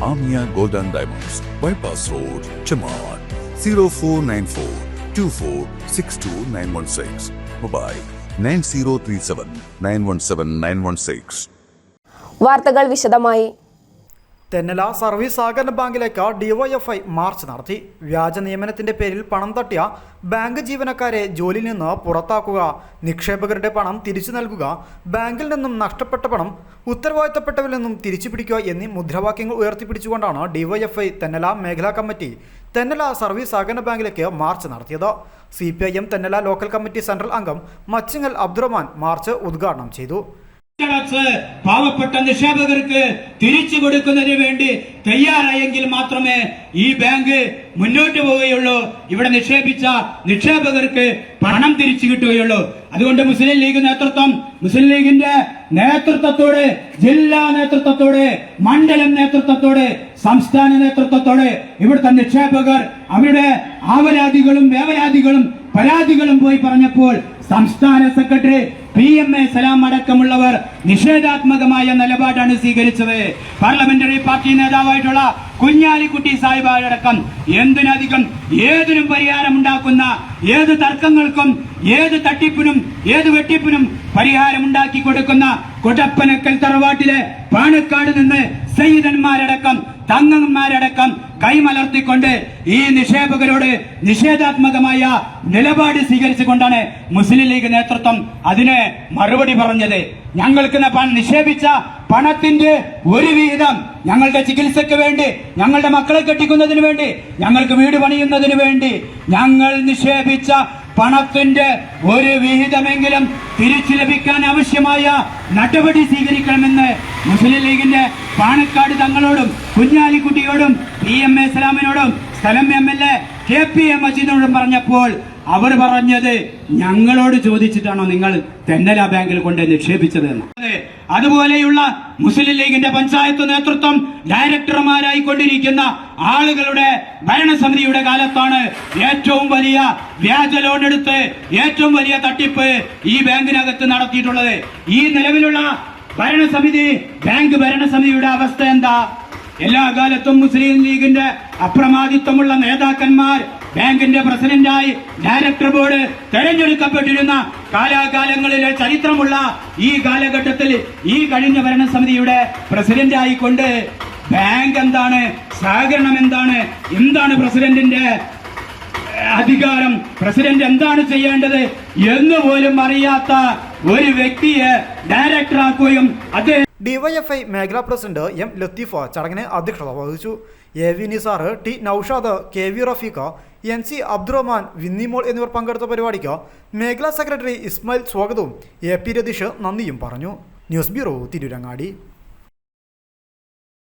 Amia Gold and Diamonds, Bypass Road, Chamar, 0494 2462916. Mobile 9037 917 916. വാർത്തകൾ വിശദമായി Thennala service സഹകരണ ബാങ്കിലേക്ക് ഡിവൈഎഫ്ഐ മാർച്ച് നടത്തി. വ്യാജ നിയമനത്തിന്റെ പേരിൽ പണം തട്ടിയ ബാങ്ക് ജീവനക്കാരെ ജോലിയിൽ നിന്ന് പുറത്താക്കുക. നിക്ഷേപകരുടെ പണം തിരിച്ചു നൽകുക. ബാങ്കിൽ നിന്നും നഷ്ടപ്പെട്ട പണം ഉത്തരവാദിത്തപ്പെട്ടവരിൽ നിന്നും തിരിച്ചു പിടിക്കുക എന്നീ മുദ്രാവാക്യങ്ങൾ ഉയർത്തിപ്പിടിച്ചുകൊണ്ടാണ് ഡിവൈഎഫ്ഐ തെന്നല മേഖലാ കമ്മിറ്റി തെന്നല സർവീസ് സഹകരണ ബാങ്കിലേക്ക് മാർച്ച് നടത്തിയത്. C P I M Thennala local committee central അംഗം മച്ചിങ്ങൽ അബ്ദുറഹ്മാൻ മാർച്ച് ഉദ്ഘാടനം ചെയ്തു. പാവപ്പെട്ട നിക്ഷേപകർക്ക് തിരിച്ചു കൊടുക്കുന്നതിന് വേണ്ടി തയ്യാറായെങ്കിൽ മാത്രമേ ഈ ബാങ്ക് മുന്നോട്ട് പോവുകയുള്ളൂ. ഇവിടെ നിക്ഷേപിച്ച നിക്ഷേപകർക്ക് പണം തിരിച്ചു കിട്ടുകയുള്ളൂ. അതുകൊണ്ട് മുസ്ലിം ലീഗ് നേതൃത്വം മുസ്ലിം ലീഗിന്റെ നേതൃത്വത്തോട് ജില്ലാ നേതൃത്വത്തോട് മണ്ഡലം നേതൃത്വത്തോട് സംസ്ഥാന നേതൃത്വത്തോട് ഇവിടുത്തെ നിക്ഷേപകർ അവരുടെ ആവരാതികളും വേവരാതികളും പരാതികളും പോയി പറഞ്ഞപ്പോൾ സംസ്ഥാന secretary P M A Salam അടക്കമുള്ളവർ നിഷേധാത്മകമായ നിലപാടാണ് സ്വീകരിച്ചത്. പാർലമെന്ററി പാർട്ടി നേതാവായിട്ടുള്ള കുഞ്ഞാലിക്കുട്ടി സാഹിബ് അടക്കം എന്തിനധികം ഏതിനും പരിഹാരമുണ്ടാക്കുന്ന ഏത് തർക്കങ്ങൾക്കും ഏത് തട്ടിപ്പിനും ഏത് വെട്ടിപ്പിനും പരിഹാരമുണ്ടാക്കി കൊടുക്കുന്ന കൊടപ്പനക്കൽ തറവാട്ടിലെ പാണക്കാട് നിന്ന് സയ്യിദന്മാരടക്കം തങ്ങന്മാരടക്കം കൈമലർത്തിക്കൊണ്ട് ഈ നിക്ഷേപകരോട് നിഷേധാത്മകമായ നിലപാട് സ്വീകരിച്ചുകൊണ്ടാണ് മുസ്ലിം ലീഗ് നേതൃത്വം അതിന് മറുപടി പറഞ്ഞത്. ഞങ്ങൾക്ക് നിക്ഷേപിച്ച പണത്തിന്റെ ഒരു വിഹിതം ഞങ്ങളുടെ ചികിത്സയ്ക്ക് വേണ്ടി ഞങ്ങളുടെ മക്കളെ കെട്ടിക്കുന്നതിന് വേണ്ടി ഞങ്ങൾക്ക് വീട് പണിയുന്നതിന് വേണ്ടി ഞങ്ങൾ നിക്ഷേപിച്ച പണത്തിന്റെ ഒരു വിഹിതമെങ്കിലും തിരിച്ചു ലഭിക്കാൻ ആവശ്യമായ നടപടി സ്വീകരിക്കണമെന്ന് മുസ്ലിം ലീഗിന്റെ പാണക്കാട് തങ്ങളോടും കുഞ്ഞാലിക്കുട്ടിയോടും പി എം എ സലാമിനോടും സ്ഥലം M L A. K P A മജീദിനോടും പറഞ്ഞപ്പോൾ അവർ പറഞ്ഞത് ഞങ്ങളോട് ചോദിച്ചിട്ടാണോ നിങ്ങൾ തെന്നല ബാങ്കിൽ കൊണ്ട് നിക്ഷേപിച്ചത് എന്ന് അതുപോലെയുള്ള മുസ്ലിം ലീഗിന്റെ പഞ്ചായത്ത് നേതൃത്വം ഡയറക്ടർമാരായി കൊണ്ടിരിക്കുന്ന ആളുകളുടെ ഭരണസമിതിയുടെ കാലത്താണ് ഏറ്റവും വലിയ വ്യാജ ലോൺ എടുത്ത് ഏറ്റവും വലിയ തട്ടിപ്പ് ഈ ബാങ്കിനകത്ത് നടത്തിയിട്ടുള്ളത്. ഈ നിലവിലുള്ള ഭരണസമിതി ബാങ്ക് ഭരണസമിതിയുടെ അവസ്ഥ എന്താ? എല്ലാ കാലത്തും മുസ്ലിം ലീഗിന്റെ അപ്രമാദിത്വമുള്ള നേതാക്കന്മാർ ബാങ്കിന്റെ പ്രസിഡന്റായി ഡയറക്ടർ ബോർഡ് തെരഞ്ഞെടുക്കപ്പെട്ടിരുന്ന കാലാകാലങ്ങളിലെ ചരിത്രമുള്ള ഈ കാലഘട്ടത്തിൽ ഈ കഴിഞ്ഞ ഭരണസമിതിയുടെ പ്രസിഡന്റായിക്കൊണ്ട് ബാങ്ക് എന്താണ് സഹകരണം എന്താണ് എന്താണ് പ്രസിഡന്റിന്റെ അധികാരം പ്രസിഡന്റ് എന്താണ് ചെയ്യേണ്ടത് എന്ന് പോലും അറിയാത്ത ഒരു വ്യക്തിയെ ഡയറക്ടറാക്കുകയും അദ്ദേഹം ഡിവൈഎഫ്ഐ മേഖലാ പ്രസിഡന്റ് എം ലത്തീഫ ചടങ്ങിന് അധ്യക്ഷത വഹിച്ചു A V Nisar T Noushad K V Rafeeqa N C Abdurahman Vinnimol എന്നിവർ പങ്കെടുത്ത പരിപാടിക്ക് മേഖലാ സെക്രട്ടറി ഇസ്മായിൽ സ്വാഗതവും എ പി രതീഷ് നന്ദിയും പറഞ്ഞു. News bureau Tirurangadi.